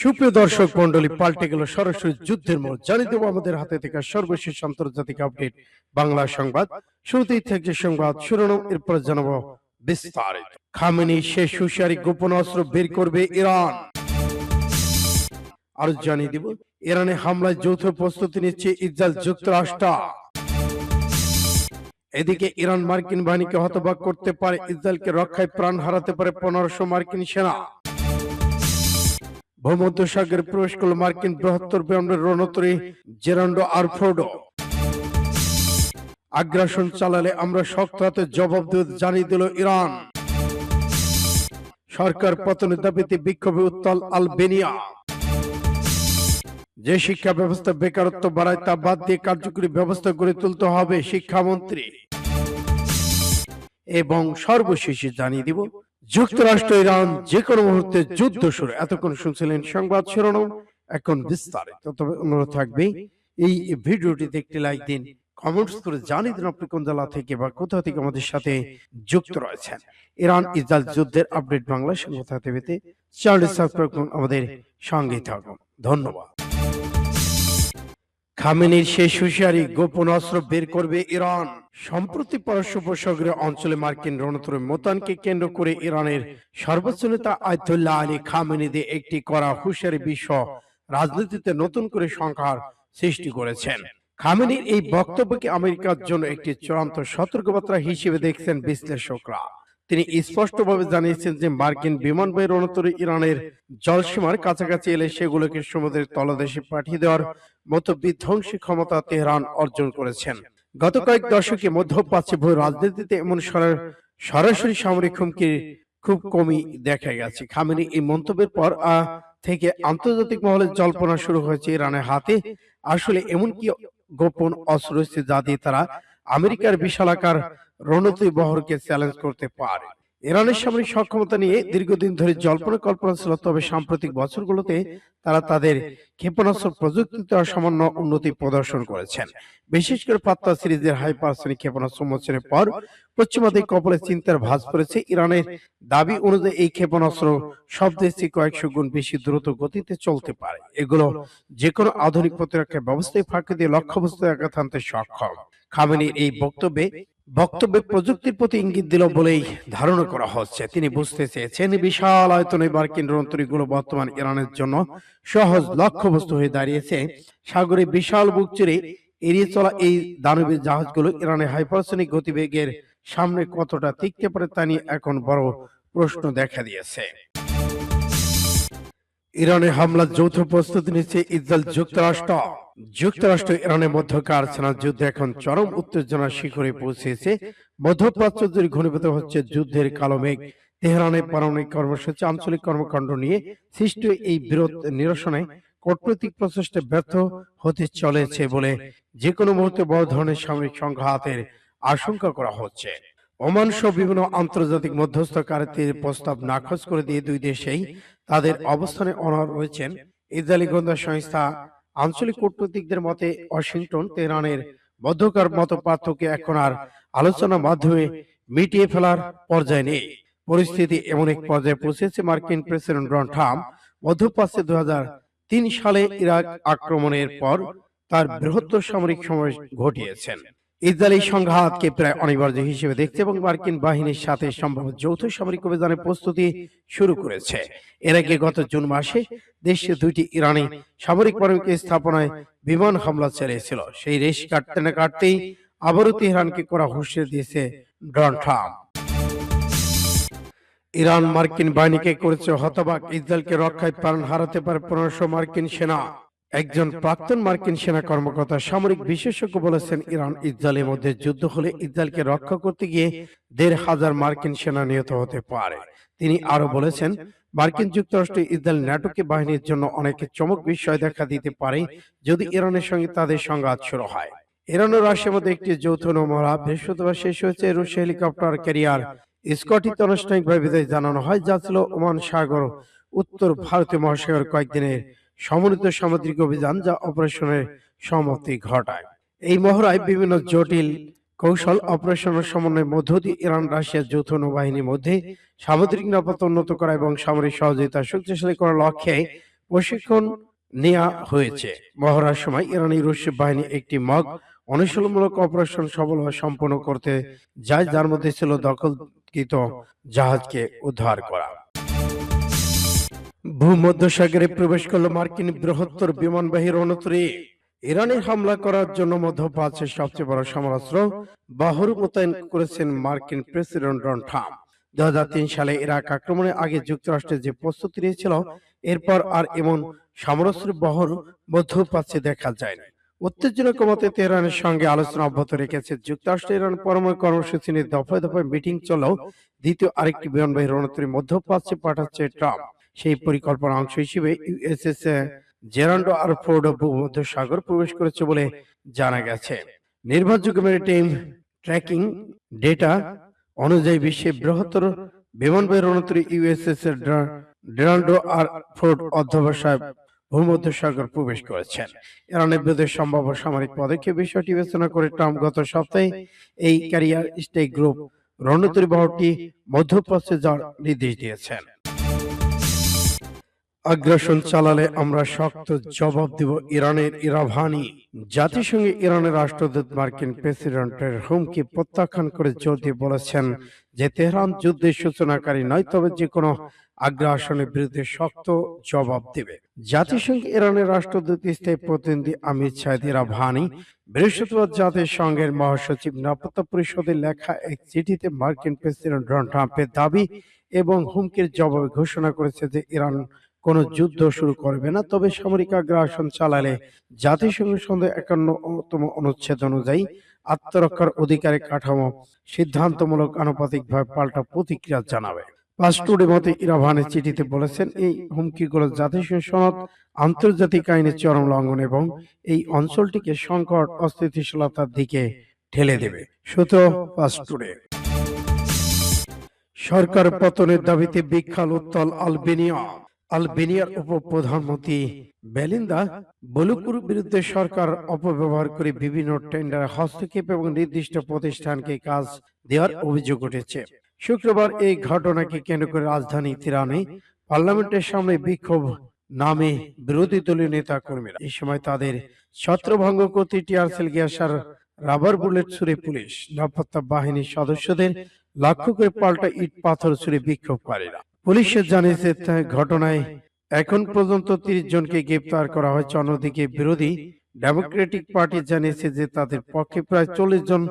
সুপ্রিয় দর্শক মন্ডলী পাল্টে গেল সরাসরি যুদ্ধের মোড়। জানিয়ে দেবো আমাদের হাতে থেকে সর্বশেষ আন্তর্জাতিক আপডেট। বাংলা সংবাদ। শুরুতেই থাকছে সংবাদ শিরোনাম, এরপর জানাব বিস্তারিত। খামেনি শেষ হুঁশিয়ারি, গোপন অস্ত্র বের করবে ইরান। আরও জানিয়ে দিব, ইরানে হামলায় যৌথ প্রস্তুতি নিচ্ছে ইসরায়েল যুক্তরাষ্ট্র। এদিকে ইরান মার্কিন বাহিনীকে হতবাক করতে পারে ইসরায়েলকে রক্ষায় প্রাণ হারাতে পারে পনেরোশো মার্কিন সেনা। ভূমধ্যসাগরে প্রবেশ করল মার্কিন বৃহত্তর বিমানের রণতরী জেরান্ডো আরফোর্ডো। আগ্রাসন চালালে আমরা শক্ত হাতে জবাব জানিয়ে দিল ইরান। সরকার পতনের দাবিতে বিক্ষোভে উত্তাল আলবেনিয়া। যে শিক্ষা ব্যবস্থা বেকারত্ব বাড়ায় তা বাদ দিয়ে কার্যকরী ব্যবস্থা গড়ে তুলতে হবে শিক্ষামন্ত্রী। এবং সর্বশেষে জানিয়ে দিব যুক্তরাষ্ট্র ইরান যে কোনো মুহূর্তে যুদ্ধ শুরু। এতক্ষণ শুনছিলেন সংবাদ শিরোনাম এখন বিস্তারিত। তবে অনুরোধ থাকবে এই ভিডিওটিতে একটি লাইক দিন। কমেন্টস করে জানিয়ে দিন আপনি কোন জেলা থেকে বা কোথা থেকে আমাদের সাথে যুক্ত রয়েছেন। ইরান ইসরায়েল যুদ্ধের আপডেট বাংলা সংবাদ হাতে পেতে? চ্যানেলটি সাবস্ক্রাইব করুন আমাদের সঙ্গেই থাকুন। ধন্যবাদ। খামেনির শেষ হুঁশিয়ারি গোপন অস্ত্র বের করবে ইরান। সম্প্রতি পারস্য উপসাগরীয় অঞ্চলে মার্কিন রণতরী মোতানকে কেন্দ্র করে ইরানের সর্বোচ্চ নেতা আয়তুল্লাহ আলী খামেনি দিয়ে একটি করা হুঁশিয়ারি বিশ্ব রাজনীতিতে নতুন করে সংখ্যার সৃষ্টি করেছেন। খামেনির এই বক্তব্যকে আমেরিকার জন্য একটি চূড়ান্ত সতর্কবার্তা হিসেবে দেখছেন বিশ্লেষকরা। তিনি স্পষ্টভাবে জানিয়েছেন যে মার্কিন বিমানবাহী রণতরী ইরানের জলসীমার কাছাকাছি এলে সেগুলোকে সমুদ্রের তলদেশে পাঠিয়ে দেওয়ার মতো বিধ্বংসী ক্ষমতা তেহরান অর্জন করেছেন। গত কয়েক দশকে মধ্যপ্রাচ্যে ভূ রাজনীতিতে এমন সরা- সরাসরি সামরিক হুমকি খুব কমই দেখা গেছে। খামেনি, এই মন্তব্যের পর থেকে আন্তর্জাতিক মহলে জল্পনা শুরু হয়েছে ইরানের হাতে। আসলে এমন কি গোপন অস্ত্র রয়েছে যা দিয়ে তারা আমেরিকার বিশালাকার রণতরী বহরকে চ্যালেঞ্জ করতে পারে। ইরানের সামরিক সক্ষমতা নিয়ে দীর্ঘদিন ধরে জল্পনা কল্পনা ছিল, তবে সাম্প্রতিক বছরগুলোতে তারা তাদের ক্ষেপণাস্ত্র প্রযুক্তিতে অসামান্য উন্নতি প্রদর্শন করেছেন। বিশেষ করে পাত্তা সিরিজের হাইপারসনিক ক্ষেপণাস্ত্র মোচনের পর পশ্চিমাদের কপালে চিন্তার ভাঁজ পড়েছে। ইরানের দাবি অনুযায়ী এই ক্ষেপণাস্ত্র সব দেশ কয়েকশো গুণ বেশি দ্রুত গতিতে চলতে পারে। এগুলো যে কোনো আধুনিক প্রতিরক্ষা ব্যবস্থায় ফাঁকি দিয়ে লক্ষ্যবস্তু আঘাত আনতে সক্ষম। খামেনির এই বক্তব্যে বক্তব্যে প্রযুক্তির প্রতি ইঙ্গিত দিল বলেই ধারণা করা হচ্ছে। তিনি বুঝতে চেয়েছেন বিশাল আয়তনে মার্কিন রণতরীগুলো বর্তমান ইরানের জন্য সহজ লক্ষ্যবস্তু হয়ে দাঁড়িয়েছে। সাগরে বিশাল বুক চিরে এড়িয়ে চলা এই দানবীর জাহাজগুলো ইরানের হাইপারসনিক গতিবেগের সামনে কতটা টিকতে পারে তা নিয়ে এখন বড় প্রশ্ন দেখা দিয়েছে। ইরানের হামলার যৌথ প্রস্তুতি নিচ্ছে ইসরায়েল যুক্তরাষ্ট্র। যুক্তরাষ্ট্র ইরানের মধ্যকার সেনা যুদ্ধ এখন চরম উত্তেজনার শিখরে পৌঁছেছে। মধ্যপ্রাচ্য জুড়ে ঘনীভূত হচ্ছে যুদ্ধের কালো মেঘ। তেহরানের পারমাণবিক কর্মসূচি, আঞ্চলিক কর্মকাণ্ড নিয়ে সৃষ্ট এই বিরোধ নিরসনে কূটনৈতিক প্রচেষ্টা ব্যর্থ হতে চলেছে বলে যে কোনো মুহূর্তে বড় ধরনের সামরিক সংঘাতের আশঙ্কা করা হচ্ছে। ওমান সহ বিভিন্ন আন্তর্জাতিক মধ্যস্থকারীদের প্রস্তাব নাকচ করে দিয়ে দুই দেশেই তাদের অবস্থানে অনড় রয়েছেন। ইসরায়েলি গোয়েন্দা সংস্থা আঞ্চলিক কূটনীতিকদের মতে ওয়াশিংটন তেহরানের মধ্যকার মত পার্থক্য এখন আর আলোচনার মাধ্যমে মিটিয়ে ফেলার পর্যায়ে নেই। পরিস্থিতি এমন এক পর্যায়ে পৌঁছেছে মার্কিন প্রেসিডেন্ট ডোনাল্ড ট্রাম্প। মধ্যপ্রাচ্যে দু তিন সালে ইরাক আক্রমণের পর তার বৃহত্তর সামরিক সমাবেশ ঘটিয়েছেন। ইসরায়েলি সংঘাতকে প্রায় অনিবার্য হিসেবে দেখছে এবং মার্কিন বাহিনীর সাথে সম্ভব যৌথ সামরিক অভিযানের প্রস্তুতি শুরু করেছে। এর আগে গত জুন মাসে দেশে দুইটি ইরানি সামরিক পারমাণবিক স্থাপনায় বিমান হামলা চালিয়েছিল। সেই রেশ কাটতে না কাটতেই আবারও তেহরানকে করা হুঁশিয়ারি দিয়েছে ডোনাল্ড ট্রাম্প। ইরান মার্কিন বাহিনীকে করেছে হতবাক। ইসরায়েলকে রক্ষায় প্রাণ হারাতে পারে পনেরোশো মার্কিন সেনা। একজন প্রাক্তন মার্কিন সেনা কর্মকর্তা সামরিক বিশেষজ্ঞ বলেছেন ইরান ইসরায়েলের মধ্যে যুদ্ধ হলে ইসরায়েলকে রক্ষা করতে গিয়ে দেড় হাজার মার্কিন সেনা নিহত হতে পারে। তিনি আরও বলেছেন মার্কিন যুক্তরাষ্ট্র ইসরায়েল ন্যাটোকে বাহিনীর জন্য অনেক চমক বিষয় দেখা দিতে পারে যদি ইরানের সঙ্গে তাদের সংঘাত শুরু হয়। ইরান ও রাশিয়ার মধ্যে একটি যৌথ নৌমহড়া বৃহস্পতিবার শেষ হয়েছে রুশ হেলিকপ্টার ক্যারিয়ার স্কটিতে আনুষ্ঠানিকভাবে বিদায় জানানো হয় যা ছিল ওমান সাগর উত্তর ভারতীয় মহাসাগর কয়েকদিনের সমন্বিত সামুদ্রিক অভিযান যা অপারেশনের সমাপ্তি ঘটায়। এই মহড়ায় বিভিন্ন জটিল কৌশল অপারেশনের সমন্বয়ের মধ্য দিয়ে ইরান রাশিয়ার যৌথ নৌবাহিনীর মধ্যে সামুদ্রিক নিরাপত্তা উন্নত করা এবং সামরিক সহযোগিতা শক্তিশালী করার লক্ষ্যে প্রশিক্ষণ নেওয়া হয়েছে। মহড়ার সময় ইরানি রুশ বাহিনী একটি মগ অনুশীলনমূলক অপারেশন সফল সম্পন্ন করতে যায় যার মধ্যে ছিল দখলকৃত জাহাজকে উদ্ধার করা। ভূমধ্যসাগরে প্রবেশ করল মার্কিন বৃহত্তর বিমানবাহী রণতরী ইরানে হামলা করার জন্য মধ্যপ্রাচ্যের সবচেয়ে বড় সমরাস্ত্র বাহর মোতায়েন করেছেন মার্কিন প্রেসিডেন্ট ডোনাল্ড ট্রাম্প। দু সালে ইরাক আক্রমণের আগে যুক্তরাষ্ট্রের যে প্রস্তুতি নিয়েছিল, এরপর আর এমন সমরাস্ত্র বহর মধ্যপ্রাচ্যে দেখা যায় না উত্তেজনা কমাতে তেহরানের সঙ্গে আলোচনা অব্যাহত রেখেছে যুক্তরাষ্ট্র। ইরান পরমাণু কর্মসূচি নিয়ে দফায় দফায় মিটিং চলেও দ্বিতীয় আরেকটি বিমানবাহী রণতরী মধ্যপ্রাচ্যে পাঠাচ্ছে ট্রাম্প। সেই পরিকল্পনা অংশ হিসেবে ইউএসএস জেরান্ডো আর ফোর্ড ভূমধ্য সাগর প্রবেশ করেছে বলে জানা গেছে। নির্ভরযোগ্য মেরিটাইম ট্র্যাকিং ডেটা অনুযায়ী বিশ্বের বৃহত্তর বিমানবাহী রণতরী ইউএসএস এর ডেরান্ডো আর ফোর্ড অধ্যবসায় ভূমধ্য সাগর প্রবেশ করেছেন। ইরানের বিরুদ্ধে সম্ভাব্য সামরিক পদক্ষেপ বিষয়টি বিবেচনা করে ট্রাম্প গত সপ্তাহে এই ক্যারিয়ার স্টেক গ্রুপ রণতরী বহরটি মধ্যপ্রাচ্যে যাওয়ার নির্দেশ দিয়েছেন। আগ্রাসন চালালে আমরা শক্ত জবাব দেব ইরানের ইরাভানি। জাতিসংঘে ইরানের রাষ্ট্রদূত মার্কিন প্রেসিডেন্টের হুমকি প্রত্যাখ্যান করে জোর দিয়ে বলেছেন যে তেহরান যুদ্ধের সূচনাকারী নয় তবে যে কোনো আগ্রাসনের বিরুদ্ধে শক্ত জবাব দেবে। জাতিসংঘ ইরানের রাষ্ট্রদূত স্থায়ী প্রতিনিধি আমির শাহিদ ইরাভানি বৃহস্পতিবার জাতিসংঘের মহাসচিব নিরাপত্তা পরিষদে লেখা এক চিঠিতে মার্কিন প্রেসিডেন্ট ডোনাল্ড ট্রাম্পের দাবি এবং হুমকির জবাবে ঘোষণা করেছে যে ইরান কোনো যুদ্ধ শুরু করবে না, তবে সামরিক আগ্রাসন চালালে জাতিসংঘ সন্ধে একান্নতম অনুচ্ছেদ অনুযায়ী আত্মরক্ষার অধিকারের কাঠামো সিদ্ধান্তমূলক আনুপাতিকভাবে পাল্টা প্রতিক্রিয়া জানাবে। মতে ইরাভানের চিঠিতে বলেছেন, এই হুমকিগুলো জাতিসংঘ সনদ, আন্তর্জাতিক আইনের চরম লঙ্ঘন এবং এই অঞ্চলটিকে সংকট, অস্থিতিশীলতার দিকে ঠেলে দেবে। সূত্র পাস্টুডে সরকার পতনের দাবিতে বিখ্যাল উত্তল আলবেনিয়া। আলবেনিয়ার উপপ্রধানমন্ত্রী বেলিন্দা বলুকুর বিরুদ্ধে সরকার অপব্যবহার করে বিভিন্ন টেন্ডার হস্তক্ষেপ এবং নির্দিষ্ট প্রতিষ্ঠানকে কাজ দেওয়ার অভিযোগ উঠেছে। শুক্রবার এই ঘটনাকে কেন্দ্র করে রাজধানী তিরানে পার্লামেন্টের সামনে বিক্ষোভ নামে বিরোধী দলীয় নেতা কর্মীরা এই সময় তাদের ছত্রভঙ্গ করতে টিয়ারসেল গ্যাস আর রাবার বুলেট ছুড়ে পুলিশ। নিরাপত্তা বাহিনীর সদস্যদের লক্ষ্য করে পাল্টা ইট পাথর ছুড়ে বিক্ষোভকারীরা। পুলিশ জানিয়েছে ঘটনায় এখন পর্যন্ত তিরিশ জনকে গ্রেপ্তার করা হয়েছে। অন্যদিকে বিরোধী ডেমোক্রেটিক পার্টি জানিয়েছে যে তাদের পক্ষে প্রায় চল্লিশ জন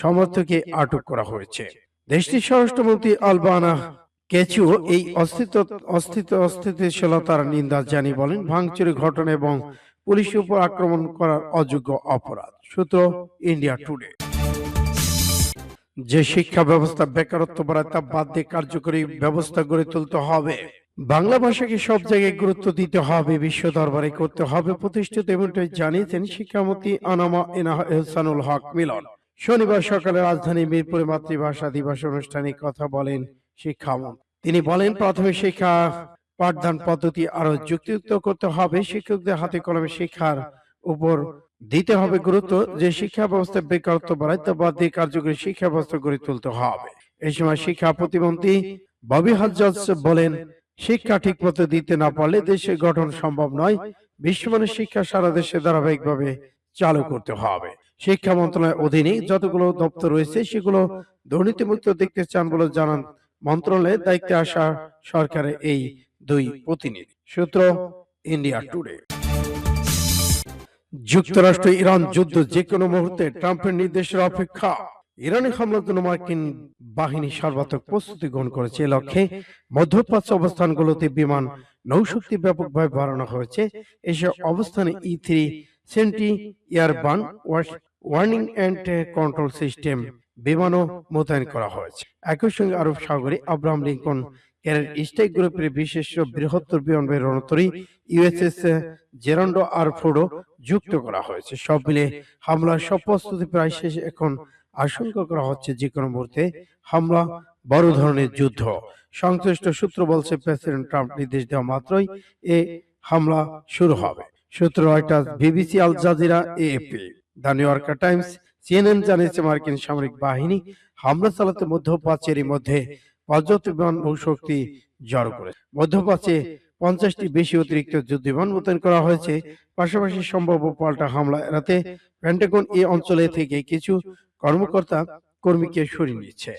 সমর্থককে আটক করা হয়েছে। দেশটির স্বরাষ্ট্রমন্ত্রী আলবানা কেচু এই অস্তিত্ব অস্তিত্ব অস্থিতিশীলতার নিন্দা জানিয়ে বলেন, ভাঙচুরি ঘটনা এবং পুলিশের উপর আক্রমণ করার অযোগ্য অপরাধ। সূত্র ইন্ডিয়া টুডে। যে শিক্ষা ব্যবস্থা বেকারত্ব বাড়ায় তা বাদ দিয়ে কার্যকরী ব্যবস্থা গড়ে তুলতে হবে। বাংলা ভাষাকে সব জায়গায় গুরুত্ব দিতে হবে, বিশ্ব দরবারে করতে হবে, প্রতিষ্ঠিত এমনটাই জানিয়েছেন শিক্ষামন্ত্রী আনামা এনাহ এহসানুল হক মিলন। শনিবার সকালে রাজধানী মিরপুরে মাতৃভাষা দিবস অনুষ্ঠানে কথা বলেন শিক্ষামন্ত্রী। তিনি বলেন, প্রাথমিক শিক্ষা পাঠদান পদ্ধতি আরও যুক্তিযুক্ত করতে হবে, শিক্ষকদের হাতে কলমে শিক্ষার উপর দিতে হবে গুরুত্ব যে শিক্ষা ব্যবস্থায় বেকারত্ব বাড়ায় তা বাদ দিয়ে কার্যকরী শিক্ষা ব্যবস্থা গড়ে তুলতে হবে। এই সময় শিক্ষা প্রতিমন্ত্রী ববি হাজ্জাজ বলেন শিক্ষা ঠিক মতো দিতে না পারলে দেশের গঠন সম্ভব নয়। বিশ্বমানের শিক্ষা সারা দেশে ধারাবাহিকভাবে চালু করতে হবে। শিক্ষা মন্ত্রণালয়ের অধীনে যতগুলো দপ্তর রয়েছে সেগুলো দুর্নীতিমুক্ত দেখতে চান বলে জানান মন্ত্রণালয়ের দায়িত্বে আসা সরকারের এই দুই প্রতিনিধি। সূত্র ইন্ডিয়া টুডে। যুক্তরাষ্ট্র ইরান যুদ্ধ যে কোনো মুহূর্তে ট্রাম্পের নির্দেশের অপেক্ষা। ইরানি হামলার জন্য মার্কিন বাহিনী সর্বাত্মক প্রস্তুতি গ্রহণ করেছে। এ লক্ষ্যে মধ্যপ্রাচ্য অবস্থানগুলোতে বিমান নৌশক্তি ব্যাপকভাবে বাড়ানো হয়েছে। এসব অবস্থানে E three sentry airborne warning and control system বিমানও মোতায়েন করা হয়েছে। একই সঙ্গে আরব সাগরে আব্রাহাম লিঙ্কন এর স্টেক গ্রুপের বিশেষ বৃহত্তর বিমানবাহী রণতরী ইউএসএস জেরান্ডো আর ফোর্ডও যুক্ত করা হয়েছে। সব মিলে হামলার সব প্রস্তুতি প্রায় শেষে। এখন আশঙ্কা করা হচ্ছে যে কোনো মুহূর্তে হামলা বড় ধরনের যুদ্ধ। সংশ্লিষ্ট সূত্র বলছে প্রেসিডেন্ট ট্রাম্প নির্দেশ দেওয়া মাত্রই এ হামলা শুরু হবে। সূত্র Reuters BBC Al Jazeera AAP the New Yorker Times CNN জানিয়েছে মার্কিন সামরিক বাহিনী হামলা চালাতে মধ্যপ্রাচ্যের মধ্যে পর্যাপ্ত বিমান শক্তি জড়ো করে। মধ্যপ্রাচ্যে পঞ্চাশটি বেশি অতিরিক্ত যুদ্ধ বিমান মোতায়েন করা হয়েছে। পাশাপাশি সম্ভাব্য পাল্টা হামলা এড়াতে প্যান্টাগন এই অঞ্চলে থেকে কিছু কর্মকর্তা কর্মীকে সরিয়ে নিচ্ছে